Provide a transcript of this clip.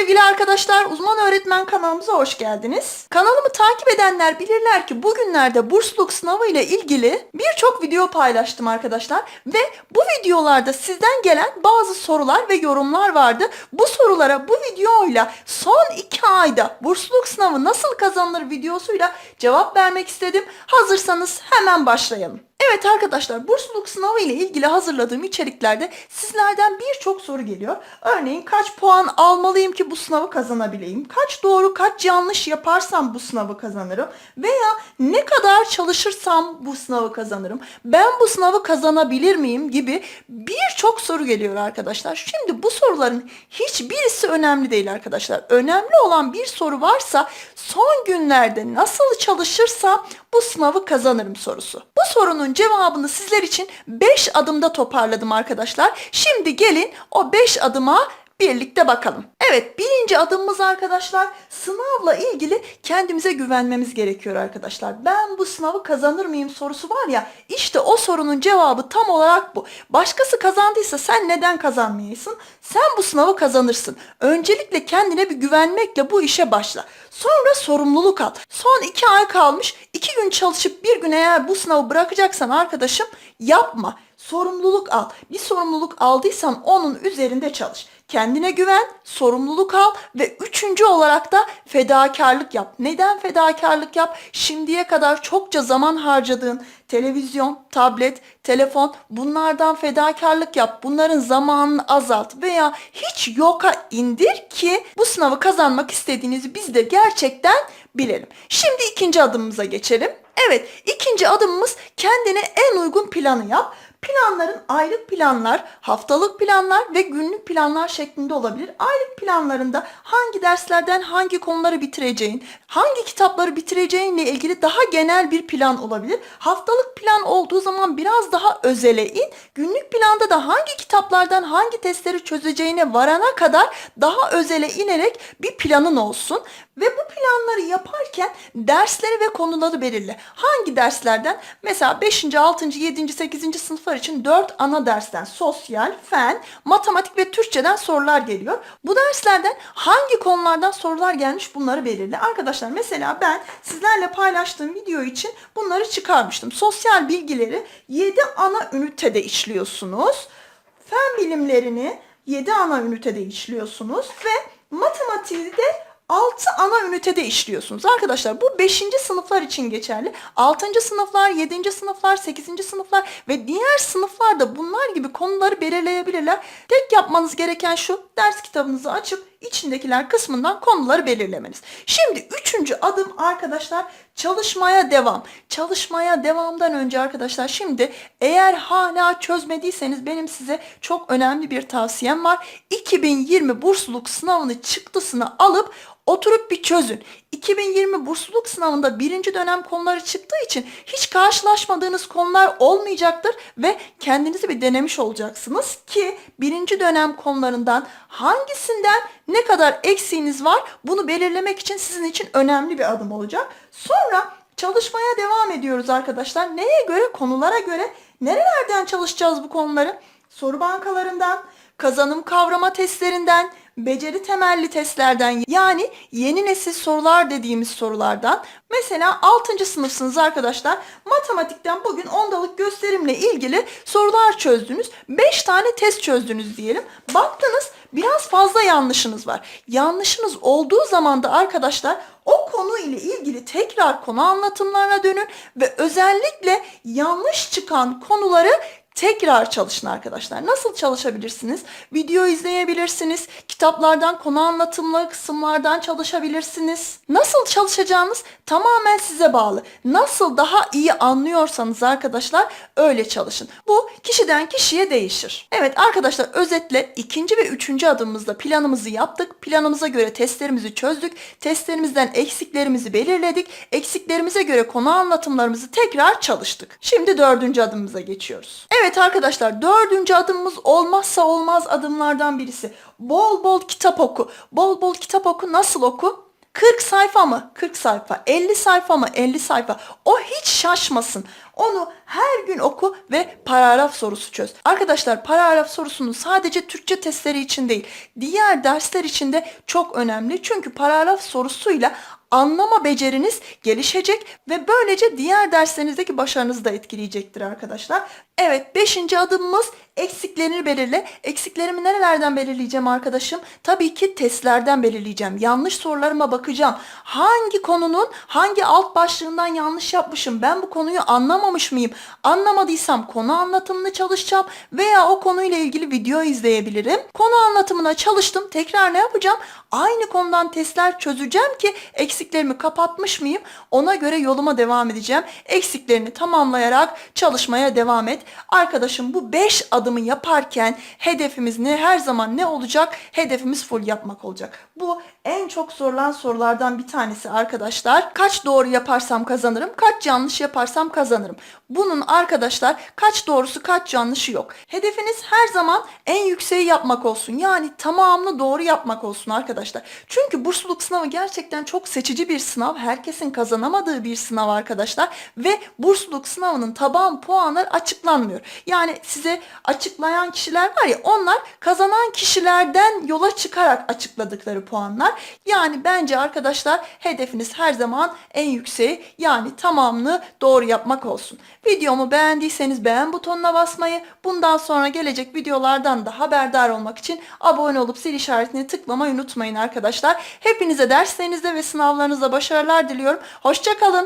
sevgili arkadaşlar, uzman öğretmen kanalımıza hoş geldiniz. Kanalımı takip edenler bilirler ki bugünlerde bursluluk sınavı ile ilgili birçok video paylaştım arkadaşlar. Ve bu videolarda sizden gelen bazı sorular ve yorumlar vardı. Bu sorulara bu videoyla son iki ayda bursluluk sınavı nasıl kazanılır videosuyla cevap vermek istedim. Hazırsanız hemen başlayalım. Evet arkadaşlar bursluluk sınavı ile ilgili hazırladığım içeriklerde sizlerden birçok soru geliyor. Örneğin kaç puan almalıyım ki bu sınavı kazanabileyim? Kaç doğru kaç yanlış yaparsam bu sınavı kazanırım? Veya ne kadar çalışırsam bu sınavı kazanırım? Ben bu sınavı kazanabilir miyim? Gibi birçok soru geliyor arkadaşlar. Şimdi bu soruların hiçbirisi önemli değil arkadaşlar. Önemli olan bir soru varsa son günlerde nasıl çalışırsam bu sınavı kazanırım sorusu. Bu sorunun cevabını sizler için 5 adımda toparladım arkadaşlar. Şimdi gelin o 5 adıma birlikte bakalım. Evet birinci adımımız arkadaşlar sınavla ilgili kendimize güvenmemiz gerekiyor arkadaşlar. Ben bu sınavı kazanır mıyım sorusu var ya işte o sorunun cevabı tam olarak bu. Başkası kazandıysa sen neden kazanmayasın? Sen bu sınavı kazanırsın. Öncelikle kendine bir güvenmekle bu işe başla. Sonra sorumluluk al. Son iki ay kalmış. iki gün çalışıp bir gün eğer bu sınavı bırakacaksan arkadaşım yapma. Sorumluluk al. Bir sorumluluk aldıysan onun üzerinde çalış. Kendine güven, sorumluluk al ve üçüncü olarak da fedakarlık yap. Neden fedakarlık yap? Şimdiye kadar çokça zaman harcadığın televizyon, tablet, telefon bunlardan fedakarlık yap. Bunların zamanını azalt veya hiç yoka indir ki bu sınavı kazanmak istediğinizi biz de gerçekten bilelim. Şimdi ikinci adımımıza geçelim. Evet, ikinci adımımız kendine en uygun planı yap. Planların aylık planlar, haftalık planlar ve günlük planlar şeklinde olabilir. Aylık planlarında hangi derslerden hangi konuları bitireceğin, hangi kitapları bitireceğinle ilgili daha genel bir plan olabilir. Haftalık plan olduğu zaman biraz daha özele in. Günlük planda da hangi kitaplardan hangi testleri çözeceğine varana kadar daha özele inerek bir planın olsun. Ve bu planları yaparken dersleri ve konuları belirle. Hangi derslerden? Mesela 5. 6. 7. 8. sınıflar için 4 ana dersten sosyal, fen, matematik ve Türkçeden sorular geliyor. Bu derslerden hangi konulardan sorular gelmiş bunları belirle. Arkadaşlar mesela ben sizlerle paylaştığım video için bunları çıkarmıştım. Sosyal bilgileri 7 ana ünitede işliyorsunuz. Fen bilimlerini 7 ana ünitede işliyorsunuz ve matematiği de 6 ana ünitede işliyorsunuz. Arkadaşlar bu 5. sınıflar için geçerli. 6. sınıflar, 7. sınıflar, 8. sınıflar ve diğer sınıflarda bunlar gibi konuları belirleyebilirler. Tek yapmanız gereken şu ders kitabınızı açıp içindekiler kısmından konuları belirlemeniz. Şimdi üçüncü adım arkadaşlar çalışmaya devam. Çalışmaya devamdan önce arkadaşlar şimdi eğer hala çözmediyseniz benim size çok önemli bir tavsiyem var. 2020 bursluluk sınavını çıktısını alıp oturup bir çözün. 2020 bursluluk sınavında birinci dönem konuları çıktığı için hiç karşılaşmadığınız konular olmayacaktır ve kendinizi bir denemiş olacaksınız ki birinci dönem konularından hangisinden ne kadar eksiğiniz var bunu belirlemek için sizin için önemli bir adım olacak. Sonra çalışmaya devam ediyoruz arkadaşlar. Neye göre? Konulara göre. Nerelerden çalışacağız bu konuları? Soru bankalarından, kazanım kavrama testlerinden, beceri temelli testlerden yani yeni nesil sorular dediğimiz sorulardan. Mesela 6. sınıfsınız arkadaşlar. Matematikten bugün ondalık gösterimle ilgili sorular çözdünüz. 5 tane test çözdünüz diyelim. Baktınız biraz fazla yanlışınız var. Yanlışınız olduğu zaman da arkadaşlar o konu ile ilgili tekrar konu anlatımlarına dönün ve özellikle yanlış çıkan konuları tekrar çalışın arkadaşlar. Nasıl çalışabilirsiniz? Video izleyebilirsiniz. Kitaplardan, konu anlatımlı kısımlardan çalışabilirsiniz. Nasıl çalışacağınız tamamen size bağlı. Nasıl daha iyi anlıyorsanız arkadaşlar öyle çalışın. Bu kişiden kişiye değişir. Evet arkadaşlar özetle ikinci ve üçüncü adımımızda planımızı yaptık. Planımıza göre testlerimizi çözdük. Testlerimizden eksiklerimizi belirledik. Eksiklerimize göre konu anlatımlarımızı tekrar çalıştık. Şimdi dördüncü adımımıza geçiyoruz. Evet arkadaşlar dördüncü adımımız olmazsa olmaz adımlardan birisi. Bol bol kitap oku. Bol bol kitap oku. Nasıl oku? 40 sayfa mı? 40 sayfa. 50 sayfa mı? 50 sayfa. O hiç şaşmasın. Onu her gün oku ve paragraf sorusu çöz. Arkadaşlar paragraf sorusunu sadece Türkçe testleri için değil, diğer dersler için de çok önemli. Çünkü paragraf sorusuyla anlama beceriniz gelişecek ve böylece diğer derslerinizdeki başarınızı da etkileyecektir arkadaşlar. Evet 5. adımımız eksiklerini belirle. Eksiklerimi nerelerden belirleyeceğim arkadaşım? Tabii ki testlerden belirleyeceğim. Yanlış sorularıma bakacağım. Hangi konunun hangi alt başlığından yanlış yapmışım? Ben bu konuyu anlamamış mıyım? Anlamadıysam konu anlatımını çalışacağım veya o konuyla ilgili video izleyebilirim. Konu anlatımına çalıştım. Tekrar ne yapacağım? Aynı konudan testler çözeceğim ki eksiklerimi kapatmış mıyım? Ona göre yoluma devam edeceğim. Eksiklerini tamamlayarak çalışmaya devam et. Arkadaşım bu 5 adımı yaparken hedefimiz ne? Her zaman ne olacak? Hedefimiz full yapmak olacak. Bu en çok sorulan sorulardan bir tanesi arkadaşlar. Kaç doğru yaparsam kazanırım, kaç yanlış yaparsam kazanırım. Bunun arkadaşlar kaç doğrusu kaç yanlışı yok. Hedefiniz her zaman en yükseği yapmak olsun. Yani tamamını doğru yapmak olsun arkadaşlar. Çünkü bursluluk sınavı gerçekten çok seçici bir sınav. Herkesin kazanamadığı bir sınav arkadaşlar. Ve bursluluk sınavının taban puanları açıklanmıyor. Yani size açıklayan kişiler var ya onlar kazanan kişilerden yola çıkarak açıkladıkları puanlar. Yani bence arkadaşlar hedefiniz her zaman en yükseği yani tamamını doğru yapmak olsun. Videomu beğendiyseniz beğen butonuna basmayı, bundan sonra gelecek videolardan da haberdar olmak için abone olup zil işaretini tıklamayı unutmayın arkadaşlar. Hepinize derslerinizde ve sınavlarınızda başarılar diliyorum. Hoşçakalın.